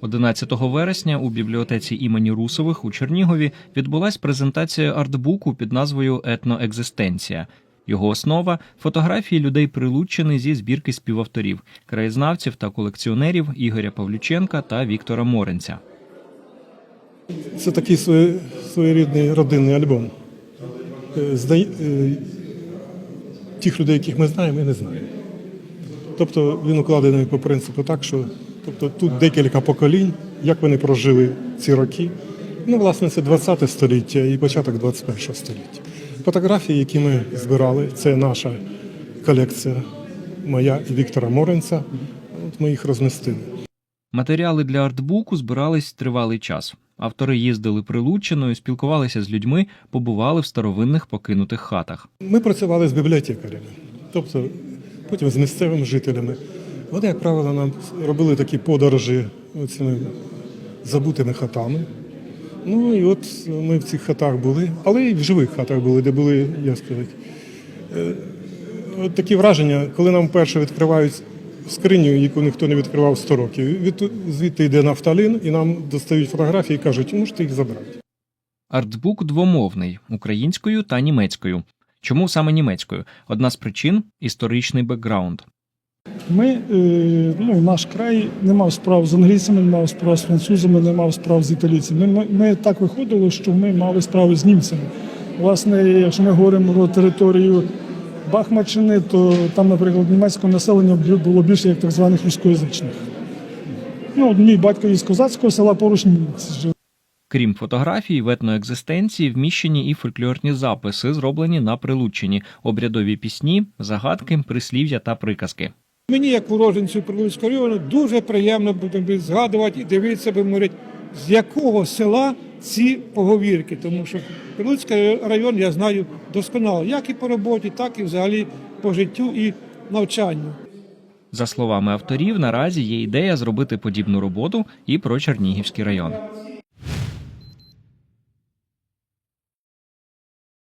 11 вересня у бібліотеці імені Русових у Чернігові відбулась презентація артбуку під назвою Етноекзистенція. Його основа фотографії людей Прилуччини зі збірки співавторів, краєзнавців та колекціонерів Ігоря Павлюченка та Віктора Моренця. Це такий своє- своєрідний родинний альбом. Е, е, Тих людей, яких ми знаємо, ми не знаємо. Тобто він укладений по принципу так, що тобто, тут декілька поколінь, як вони прожили ці роки. Ну, власне, це 20 століття і початок 21 століття. Фотографії, які ми збирали, це наша колекція, моя і Віктора Моренця. От ми їх розмістили. Матеріали для артбуку збирались тривалий час. Автори їздили Прилуччиною, спілкувалися з людьми, побували в старовинних покинутих хатах. Ми працювали з бібліотекарями, тобто потім з місцевими жителями. Вони, як правило, нам робили такі подорожі цими забутими хатами. Ну і от ми в цих хатах були, але і в живих хатах були, де були, як сказати, е, от такі враження, коли нам вперше відкривають скриню, яку ніхто не відкривав 100 років. Від, звідти йде нафталін, і нам достають фотографії і кажуть, можете їх забрати. Артбук двомовний українською та німецькою. Чому саме німецькою? Одна з причин історичний бекграунд. Ми, е, ну, наш край не мав справ з англійцями, не мав справ з французами, не мав справ з італійцями. Ми, ми так виходило, що ми мали справи з німцями. Власне, якщо ми говоримо про територію Бахмаччини, то там, наприклад, німецького населення було більше як так званих рускоязичних. Ну, мій батько із козацького села поруч жив. Крім фотографій, в етноекзистенції вміщені і фольклорні записи, зроблені на Прилуччині, обрядові пісні, загадки, прислів'я та приказки. Мені, як уроженцю Прилуцького району, дуже приємно буде згадувати і дивитися, би говорити, з якого села ці поговірки. Тому що Прилуцький район я знаю досконало, як і по роботі, так і взагалі по життю і навчанню. За словами авторів, наразі є ідея зробити подібну роботу і про Чернігівський район.